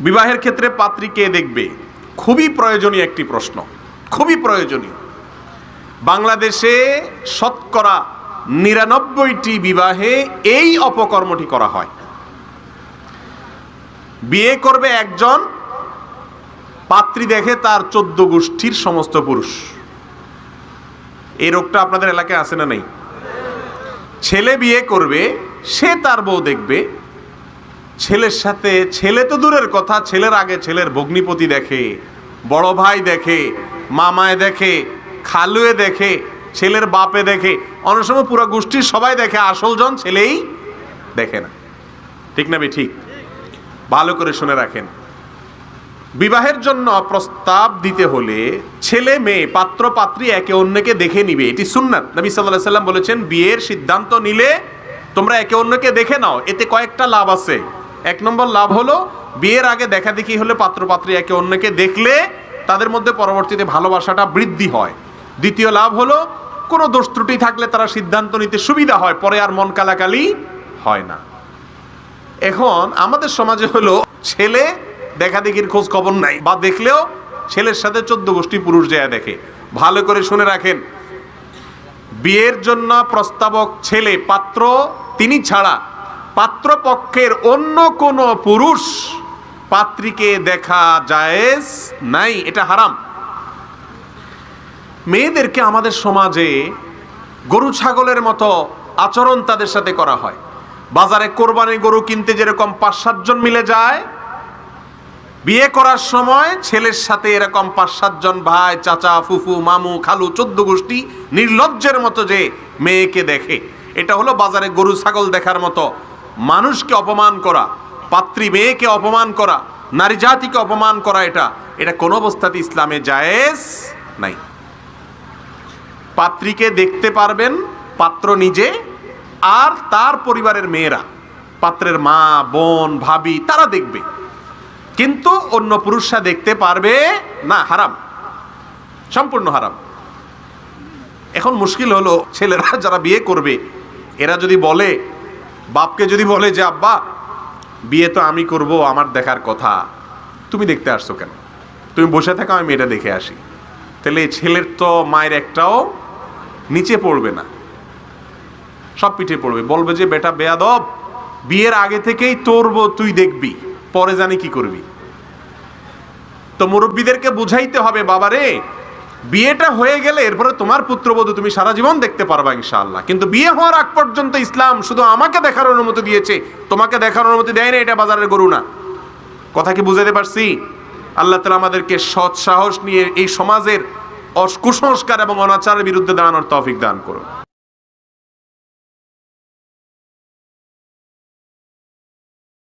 বিবাহের ক্ষেত্রে পাত্রী কে দেখবে? খুবই প্রয়োজনীয় একটি প্রশ্ন। খুবই প্রয়োজনীয়। বাংলাদেশে শতকরা নিরানব্বইটি বিবাহে এই অপকর্মটি করা হয়। বিয়ে করবে একজন, পাত্রী দেখে তার চোদ্দ গোষ্ঠীর সমস্ত পুরুষ। এই রোগটা আপনাদের এলাকায় আছে না নেই? ছেলে বিয়ে করবে, সে তার বউ দেখবে ছেলের সাথে, ছেলে তো দূরের কথা, ছেলের আগে ছেলের ভগ্নিপতি দেখে, বড় ভাই দেখে, মামায় দেখে, খালুয়ে দেখে, ছেলের বাপে দেখে, অনেক সময় পুরো গোষ্ঠীর সবাই দেখে, আসল জন ছেলেই দেখে না। ঠিক না ঠিক? ভালো করে শুনে রাখেন। বিবাহের জন্য প্রস্তাব দিতে হলে ছেলে মেয়ে, পাত্র, পাত্রী একে অন্যকে দেখে নিবে। এটি সুন্নাত। নবী সাল্লাহ সাল্লাম বলেছেন, বিয়ের সিদ্ধান্ত নিলে তোমরা একে অন্যকে দেখে নাও। এতে কয়েকটা লাভ আছে। এক নম্বর লাভ হলো বিয়ের আগে দেখা দেখি হলে পাত্র পাত্রী একে অন্যকে দেখলে তাদের মধ্যে পরবর্তীতে ভালোবাসাটা বৃদ্ধি হয়। দ্বিতীয় লাভ হলো কোনো দোষ ত্রুটি থাকলে তারা সিদ্ধান্ত নিতে সুবিধা হয়, পরে আর মন কালাকালি হয় না। এখন আমাদের সমাজে হলো ছেলে দেখা দেখির খোঁজ খবর নাই, বা দেখলেও ছেলের সাথে চোদ্দ গোষ্ঠী পুরুষ যায় দেখে। ভালো করে শুনে রাখেন, বিয়ের জন্য প্রস্তাবক ছেলে, পাত্র তিনি ছাড়া পাত্রপক্ষের অন্য কোনো পুরুষ পাত্রীকে দেখা জায়েজ নাই, এটা হারাম। মেয়েদেরকে আমাদের সমাজে গরু ছাগলের মতো আচরণ তাদের সাথে করা হয়। বাজারে কোরবানি গরু কিনতে যেরকম পাঁচ সাতজন মিলে যায়, বিয়ে করার সময় ছেলের সাথে এরকম পাঁচ সাতজন ভাই, চাচা, ফুফু, মামু, খালু, চোদ্দ গোষ্ঠী নির্লজ্জের মতো যে মেয়েকে দেখে। এটা হলো বাজারে গরু, ছাগল দেখার মতো মানুষকে অপমান করা, পাত্রী মেয়েকে অপমান করা, নারী জাতিকে অপমান করা, এটা এটা কোনো অবস্থাতে ইসলামে জায়েজ নাই। পাত্রীকে দেখতে পারবেন পাত্র নিজে, আর তার পরিবারের মেয়েরা, পাত্রের মা, বোন, ভাবি, তারা দেখবে। কিন্তু অন্য পুরুষরা দেখতে পারবে, না, হারাম। সম্পূর্ণ হারাম। এখন মুশকিল হলো, ছেলেরা যারা বিয়ে করবে, এরা যদি বলে বাপকে যদি বলে যে, আব্বা, বিয়ে তো আমি করব, আমার দেখার কথা। তুমি দেখতে আসছো কেন? তুমি বসে থাকো, আমি মেয়েটা দেখে আসি। তাহলে ছেলের তো মায়ের একটাও নিচে পড়বে না। সব পিঠে পড়বে। বলবে যে, বেটা, বেয়াদব, বিয়ের আগে থেকেই তোরব, তুই দেখবি, পরে জানি কি করবি। তো মুরব্বীদেরকে বুঝাইতে হবে, বাবারে বিয়েটা হয়ে গেলে এরপরে তোমার পুত্রবধূ তুমি সারা জীবন দেখতে পারবা ইনশাআল্লাহ। কিন্তু বিয়ে হওয়ার আগ পর্যন্ত ইসলাম শুধু আমাকে দেখার অনুমতি দিয়েছে, তোমাকে দেখার অনুমতি দেয়নি, এটা বাজারের গরু না। কথা কি বুঝাতে পারছি? আল্লাহ তালা আমাদেরকে সৎ সাহস নিয়ে এই সমাজের অস- কুসংস্কার এবং অনাচারের বিরুদ্ধে দাঁড়ানোর তৌফিক দান করুন।